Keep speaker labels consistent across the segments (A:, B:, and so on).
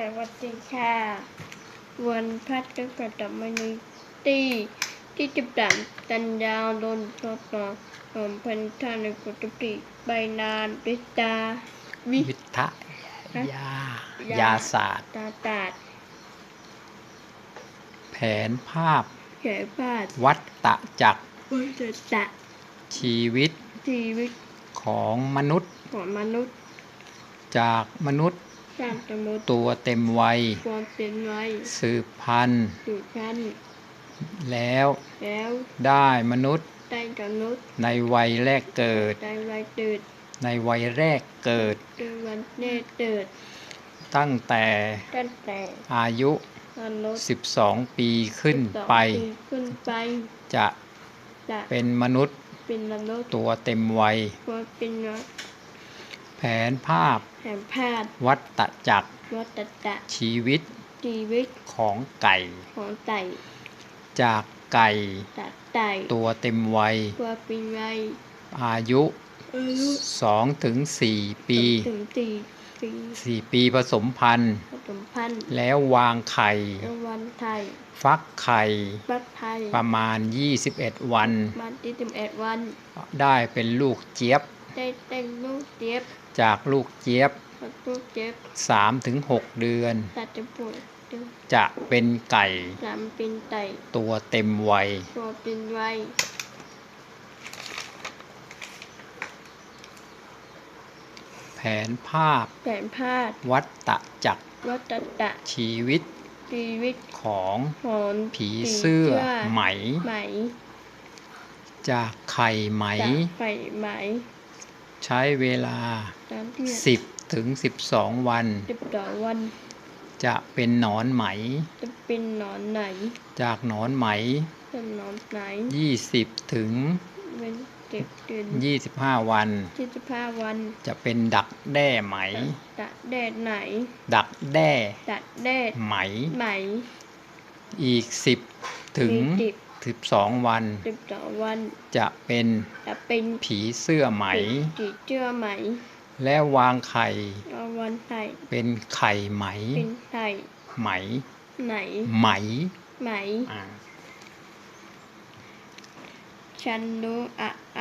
A: สวัสดีค่ะ วันพัฒน์กับดัมมณีตีที่จะดันตันยาวโดนทดลองของพันธาในปกติใบนานปิตาวิ
B: วิทะยา
A: ยา
B: ยาศาสตร์
A: ตาตาด
B: แผนภาพ
A: เฉยพาด
B: วัตตะจักร
A: วัฏตะ
B: ชีวิต
A: ชีวิต
B: ของมนุษย์
A: ของมนุษย์
B: จากมนุษย์
A: สร้างสมุติ
B: ตัวเต็มวัย
A: ความเป็นไว้
B: สืบพันธุ์
A: สู่ชั้น
B: แล้ว
A: แล้ว
B: ได้มนุษย์
A: ได้มนุษย์
B: ในวัยแรกเกิด
A: ได้ไว้เกิด
B: ในวัยแรกเกิด
A: ด้วยวันเนตรเกิด
B: ตั้งแต่
A: ตั้งแต่
B: อายุ
A: มนุษย์
B: 12ปีขึ้น
A: 12
B: ไป
A: ขึ้นไป
B: จะ
A: จะ
B: เป็นมนุษย์
A: เป็นมนุษย์
B: ตัวเต็มวัย
A: ว่าเป็น
B: แผนภาพ
A: แห่งพาด
B: วัตตะจักร
A: วัฏตะ
B: ชีวิต
A: ชีวิต
B: ของไก่
A: ของไต่
B: จากไก่
A: ตัดไต่
B: ตัวเต็มวัย
A: ว่าเป็นไว้
B: อายุ
A: อายุ
B: 2ถึง4ปี
A: ถึงสี่ปี
B: 4ปีผสมพันธุ์
A: ผสมพันธุ์
B: แล้ววางไข่
A: ในวันไทย
B: ฟักไข่
A: บัดไทย
B: ประมาณ 21วัน
A: วันที่สิบเอ็ดวัน
B: ได้เป็นลูกเจี๊ยบ
A: ได้แต่งลูกเจ็บ
B: จากลูกเจี๊ยบ
A: ลูกเจ็บ
B: 3ถึง6เดือน
A: ตัดจะปวดเดือด
B: จะเป็นไก่
A: สามเป็นไต่
B: ตัวเต็มวัย
A: ตัวเป็นไว้
B: แผนภาพ
A: แผนพาด
B: วัตตะจักร
A: วัฏตะ
B: ชีวิต
A: ชีวิต
B: ของ
A: หอน
B: ผีเสื้อไหม
A: ไหม
B: จากไข่ไหม
A: จากไข่ไหม
B: ใช้เวลา
A: ตามที่
B: 10ถึง12 วัน
A: สิบต่อวัน
B: จะเป็นหนอนไหม
A: จะเป็นหนอนไหน
B: จากหนอนไหม
A: เป็นหนอนไหน
B: 20ถึง
A: เป็นเจ็บเดือน
B: 25วัน
A: ที่สิบห้าวัน
B: จะเป็นดักแด้ไหม
A: ตัดแดดไหน
B: ดักแด้
A: ตัดแดด
B: ไหม
A: ไหม
B: อีก10ถึง
A: มี สิบ
B: 12วัน
A: สิบสองวัน
B: จะเป็น
A: จะเป็น
B: ผีเสื้อไหม
A: ผีเชื่อไหม
B: และวางไข่
A: เอาวันไทย
B: เป็นไข่ไหม
A: เป็นไทย
B: ไหม
A: ไหน
B: ไหม
A: ไหม
B: อ่า
A: ฉันรู้อะไร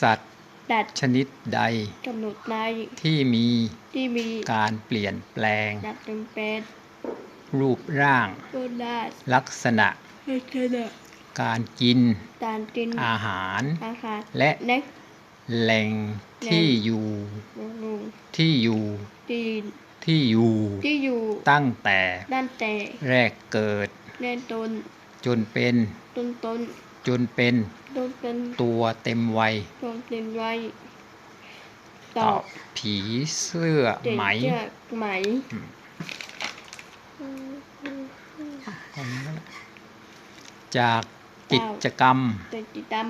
B: สัตว์
A: ดัด
B: ชนิดใด
A: กำหนดใน
B: ที่มี
A: ที่มี
B: การเปลี่ยนแปลง
A: ดัดเป็นเป็น
B: รูปร่าง
A: ก็ได้
B: ลักษณะ
A: ให้ขณะ
B: การกิน
A: ตานกิน
B: อาหาร
A: อาหาร
B: และ
A: เล็ก
B: แหล่งที่อยู่
A: ลุง
B: ที่อยู่
A: ตีน
B: ที่อยู่
A: ที่อยู่
B: ตั้งแต่
A: ด้านแต่
B: แรกเกิด
A: แน่นตน
B: จนเป็น
A: ต้นต้น
B: จนเป็น
A: ต้นเป็น
B: ตัวเต็มวัย
A: ตรงเต็มไว้ต
B: ต
A: อ
B: อ
A: บบ
B: ผีเสื้อ
A: เด็ก
B: ไหม
A: เชือกไหม
B: จากกิจกรรม
A: เด็กติดตาม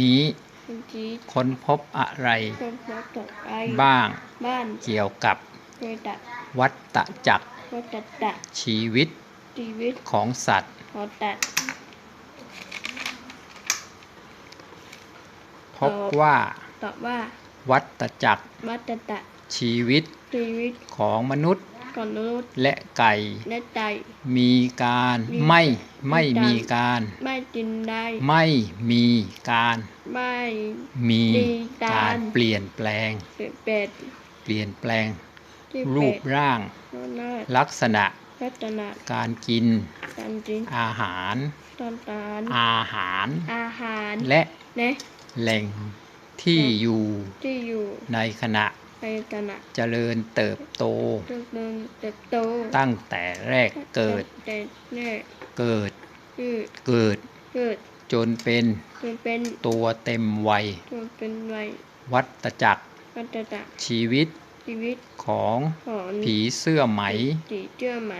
B: นี้
A: บางที
B: ค้นพบอะไร
A: ต้นพบตกไอ
B: บ้าง
A: บ้าน
B: เกี่ยวกับ
A: เคยดัด
B: วัตตะจักร
A: วัฏตะ
B: ชีวิต
A: ชีวิต
B: ของสัตว์
A: พอตัด
B: พบว่า
A: ตอบว่า
B: วัตจักร
A: วัฏตะ
B: ชีวิต
A: ชีวิต
B: ของมนุษย์
A: ก่อนมนุษย์
B: และไก่
A: และใจ
B: มีการ
A: มี
B: ไม่ไม่
A: มี
B: มี
A: กา
B: การ
A: ไม่กินได้
B: ไม่มีการ
A: ไม่
B: มี
A: มีการ
B: การเปลี่ยนแปลง
A: เป็นเป็ด
B: เปลี่ยนแปลง
A: ที่
B: รู
A: เป็
B: ป
A: ด
B: ร่าง
A: โน่นนาด
B: ลักษณะ
A: พัฒนา
B: การกิน
A: การกิน
B: อาหาร
A: ตอนตาล
B: อาหาร
A: อาหาร
B: และ
A: เนะ
B: แหล่งที่อยู่
A: ที่อยู่
B: ในขณะ
A: ในขณะ
B: เจริญเติบโต
A: เติบโตเติบโต
B: ตั้งแต่แรกเกิด
A: แต่แน่
B: เกิด
A: คือ
B: เกิด
A: เกิด
B: จนเป็น
A: จนเป็น
B: ตัวเต็มวัย
A: จนเป็นวัย
B: วัตจักร
A: วัฏจักร
B: ชีวิต
A: ชีวิต
B: ของ
A: ของ
B: ผีเสื้อไหม
A: สีเชื่อไหม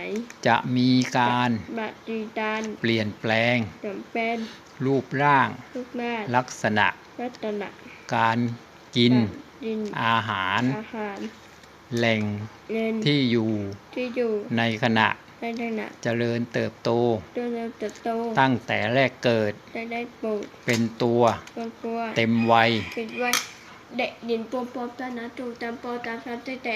B: จะมีการ
A: บัตรดีดาน
B: เปลี่ยนแปลง
A: จำเป็น
B: รูปร่าง
A: ลูกแม่
B: ลักษณะ
A: รัตนะ
B: การกิน
A: ดิน
B: อาหาร
A: อาหาร
B: แหล่ง
A: เงิน
B: ที่อยู่
A: ที่อยู่
B: ในขณะ
A: ในขณะ
B: เจริญเติบโต
A: เจริญเติบโต
B: ตั้งแต่แรกเกิด
A: ได้ได้ปลูก
B: เป็นตัว
A: ต้นกล้วย
B: เต็มวัย
A: ปิดไว้เด็กดินปวมปอมตานาตูตามปอตามตามแต่แต่